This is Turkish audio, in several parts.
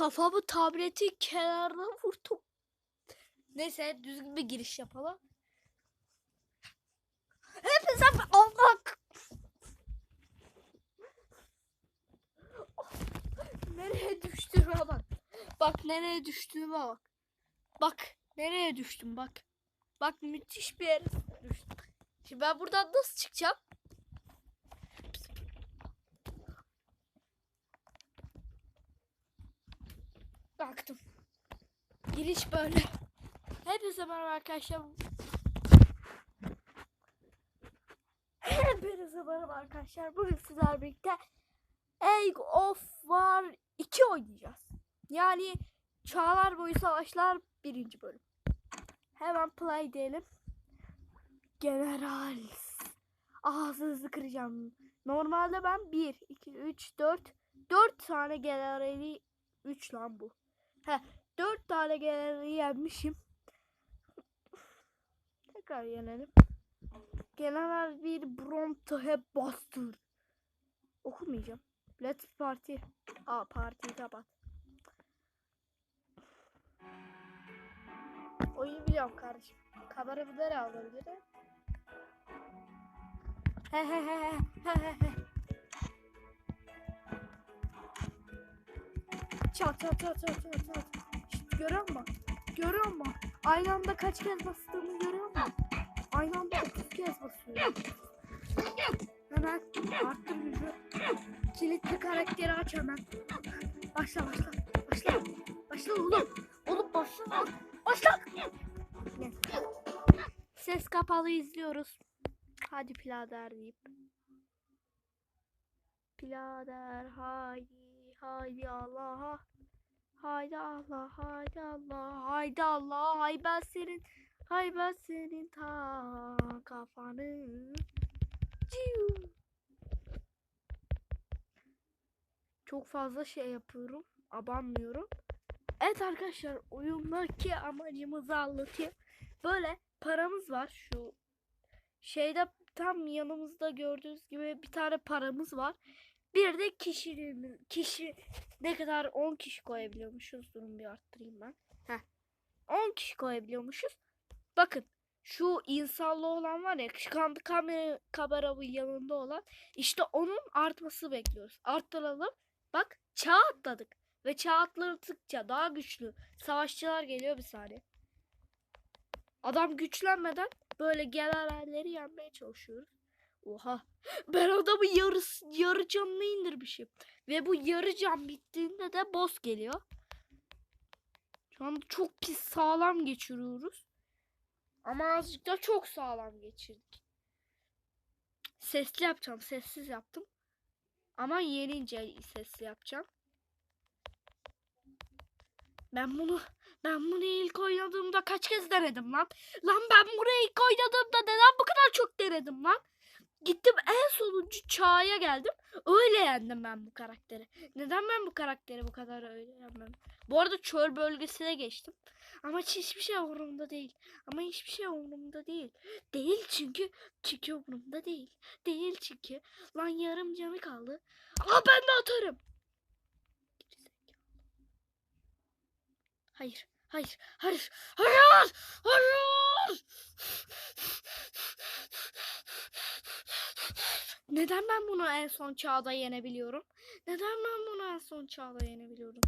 Kafamı tabletin kenarına vurdum. Neyse düzgün bir giriş yapalım. Hepinize Allah Nereye düştüğüme bak. Bak nereye düştüğüme bak. Bak nereye düştüm bak. Bak müthiş bir yere düştüm. Şimdi ben buradan nasıl çıkacağım? Baktım. Giriş böyle. Hepinize merhaba arkadaşlar. Hepinize merhaba arkadaşlar. Bugün sizlerle birlikte Egg of War 2 oynayacağız. Yani Çağlar Boyu Savaşlar birinci bölüm. Hemen play diyelim. General. Ağzınızı kıracağım. Normalde ben 1, 2, 3, 4, 4 tane generali 3 lan bu. He, 4 tane generali yenmişim. Tekrar yenelim. General bir Bronte Buster. Okumayacağım. Let's party. Aa partiyi kapat. Oyunu biliyorum kardeşim. Kameramı nereye alabilirim? He he he he he he Çat çat çat çat çat çat. Şşt, görüyor musun? Görüyor musun? Aynı anda kaç kez bastığımı görüyor musun? Aynı anda 30 kez basıyorum. Hemen arttır gücü. Kilitli karakteri aç hemen. Başla başla. Başla. Başla oğlum. Oğlum başla. Başla. Ses kapalı izliyoruz. Hadi birader deyip. Birader haydi haydi Allah'a. Haydi Allah haydi Allah haydi Allah hay ben senin hay ben senin ta kafanı. Ciu. Çok fazla şey yapıyorum. Abanmıyorum. Evet arkadaşlar oyundaki amacımızı anlatayım. Böyle paramız var şu şeyde tam yanımızda gördüğünüz gibi bir tane paramız var. Bir de kişiliğimiz kişi ne kadar 10 kişi koyabiliyormuşuz. Durun bir arttırayım ben. Heh. 10 kişi koyabiliyormuşuz. Bakın şu insanlı olan var ya çıkandı kamera kameramın yanında olan işte onun artması bekliyoruz. Arttıralım. Bak çağ atladık. Ve çağ atladıkça daha güçlü savaşçılar geliyor bir saniye. Adam güçlenmeden böyle generalleri yenmeye çalışıyoruz. Oha. Ben adamı yarısı, yarı canını indirmişim. Ve bu yarı can bittiğinde de boss geliyor. Şu anda çok pis sağlam geçiriyoruz. Ama azıcık da çok sağlam geçirdik. Sesli yapacağım. Sessiz yaptım. Ama yenince sesli yapacağım. Ben bunu ben bunu ilk oynadığımda kaç kez denedim lan? Lan ben burayı ilk oynadığımda neden bu kadar çok denedim lan? Gittim en sonuncu çağa geldim. Öyle yendim ben bu karakteri. Neden ben bu karakteri bu kadar öyle yenmem? Bu arada çöl bölgesine geçtim. Ama hiçbir şey umurumda değil. Ama hiçbir şey umurumda değil. Değil çünkü çünkü umurumda değil. Değil çünkü. Lan yarım canı kaldı. Aa ben de atarım. Hayır. Hayır. Hayır. Hayır. Hayır. Neden ben bunu en son çağda yenebiliyorum? Neden ben bunu en son çağda yenebiliyorum?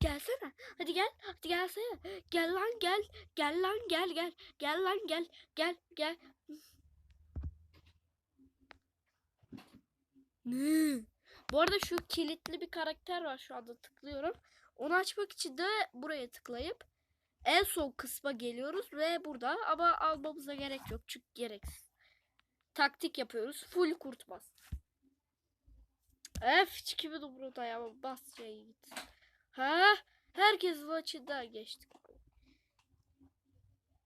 Gelsene. Hadi gel. Hadi gelsene. Gel lan gel. Gel lan gel gel. Gel lan gel. Gel gel. Ne? Bu arada şu kilitli bir karakter var şu anda tıklıyorum. Onu açmak için de buraya tıklayıp en son kısma geliyoruz ve burada ama almamıza gerek yok çünkü gereksiz. Taktik yapıyoruz. Full kurt bas. F hiç kimin umurunda ya bas şey git. Ha? Herkesin açıdan geçtik.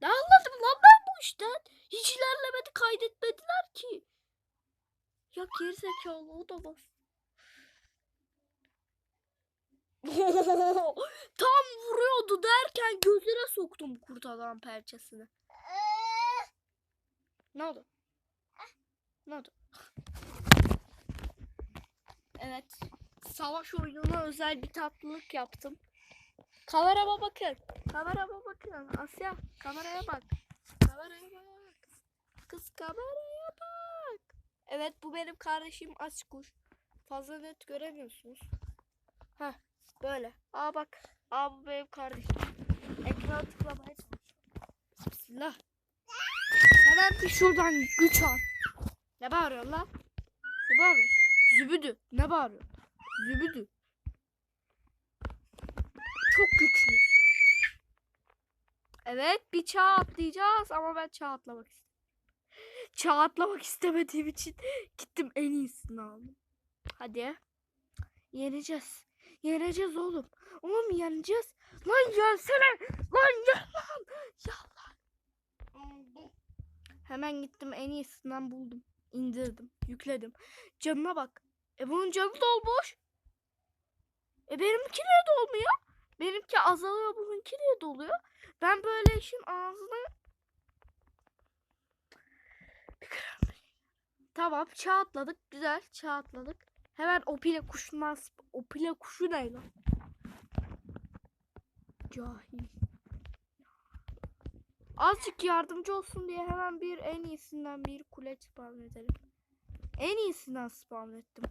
Ne anladım lan ben bu işten? Hiç ilerlemedi kaydetmediler ki. Ya gerizekalı o da bas. Tam vuruyordu derken gözüne soktum kurt adam perçesini. Ne oldu? Ne oldu? Evet. Savaş oyununa özel bir tatlılık yaptım. Kamerama bakın. Kamerama bakın. Asya kameraya bak. Kameraya bak. Kız kameraya bak. Evet bu benim kardeşim Askuş. Fazla net göremiyorsunuz. Heh böyle. Aa bak. Aa bu benim kardeşim. Ekran tıklamaya çalışıyorum. Bismillah. Hemen bir şuradan güç al. Ne bağırıyorsun lan? Ne bağırıyorsun? Zübüdü. Ne bağırıyorsun? Zübüdü. Çok güçlü. Evet bir çağ atlayacağız ama ben çağ atlamak istedim. Çağ atlamak istemediğim için gittim en iyisini aldım. Hadi. Yeneceğiz. Yeneceğiz oğlum. Oğlum yeneceğiz. Lan gelsene. Lan gel lan. Ya lan. Hemen gittim en iyisinden buldum. İndirdim. Yükledim. Canına bak. E bunun canı dolmuş. E benimki niye dolmuyor? Benimki azalıyor bununki niye doluyor? Ben böyle işin kırar. Tamam çağ. Güzel çağ. Hemen opile kuşundan opile kuşu ne lan? Cahil. Azıcık yardımcı olsun diye hemen bir en iyisinden bir kule spawn edelim. En iyisinden spawn ettim.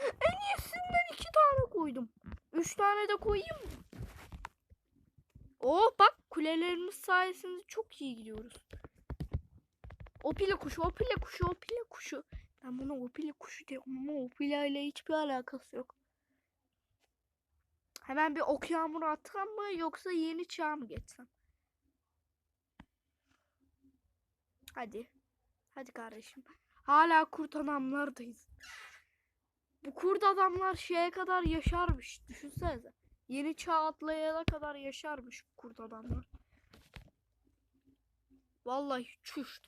En iyisinden iki tane koydum. Üç tane de koyayım mı? Oh bak kulelerimiz sayesinde çok iyi gidiyoruz. Opile kuşu, opile kuşu, opile kuşu. Ben buna opile kuşu diyorum ama opile ile hiçbir alakası yok. Hemen bir ok yağmuru atsam mı yoksa yeni çağ mı geçsem? Hadi. Hadi kardeşim. Hala kurt adamlardayız. Bu kurt adamlar şeye kadar yaşarmış. Düşünsenize. Yeni çağ atlayana kadar yaşarmış bu kurt adamlar. Vallahi çüş.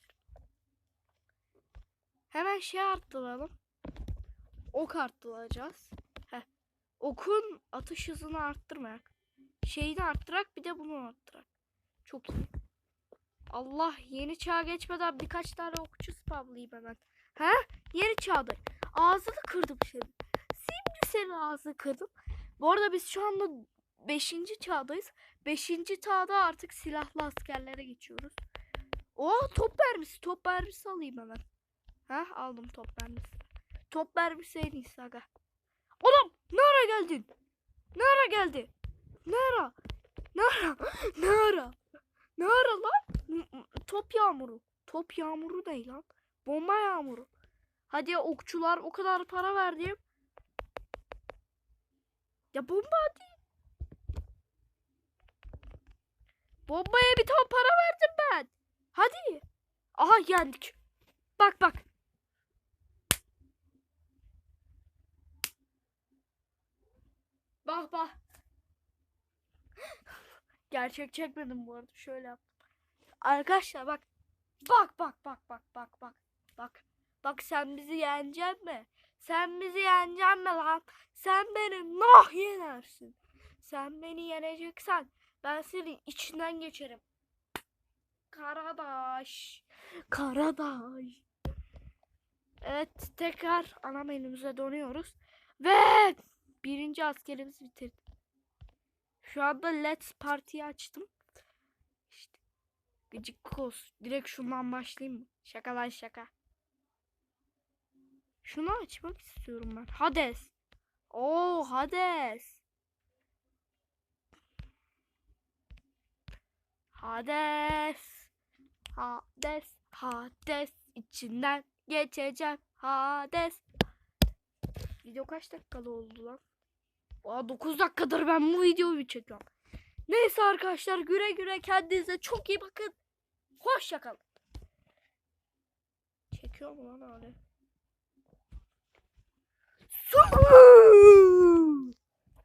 Hemen şey arttıralım. Ok arttıracağız. Okun atış hızını arttırmayak. Şeyini arttırak bir de bunu arttırak. Çok iyi. Allah yeni çağ geçmeden birkaç tane okçu spamlayayım hemen. He? Yeni çağda. Ağzını kırdım şimdi. Şimdi senin ağzını kırdım. Bu arada biz şu anda 5. çağdayız. 5. çağda artık silahlı askerlere geçiyoruz. Oh top mermisi. Top mermisi alayım hemen. Ha aldım top mermisi. Top mermisi en iyisi aga. Ne ara geldin? Ne ara geldi? Ne ara? Ne ara? Lan? Top yağmuru. Top yağmuru ne lan? Bomba yağmuru. Hadi okçular o kadar para verdim. Ya bomba hadi. Bombaya bir ton para verdim ben. Hadi. Aha yendik. Bak bak. Bak bak. Gerçek çekmedim bu arada. Şöyle yaptım. Arkadaşlar bak. Bak bak bak bak bak bak. Bak. Bak sen bizi yeneceksin mi? Sen bizi yeneceksin mi lan? Sen beni nah yenersin. Sen beni yeneceksen ben senin içinden geçerim. Karadaş. Karadaş. Evet tekrar ana menümüze dönüyoruz. Ve birinci askerimizi bitirdik. Şu anda Let's Party'yi açtım. İşte gıcık kos. Direkt şundan başlayayım mı? Şaka lan şaka. Şunu açmak istiyorum ben. Hades. Oo Hades. Hades. Hades. Hades. içinden geçeceğim. Hades. Video kaç dakikalı oldu lan? Aa 9 dakikadır ben bu videoyu çekiyorum. Neyse arkadaşlar güle güle kendinize çok iyi bakın. Hoşça kalın. Çekiyor mu lan öyle? Su!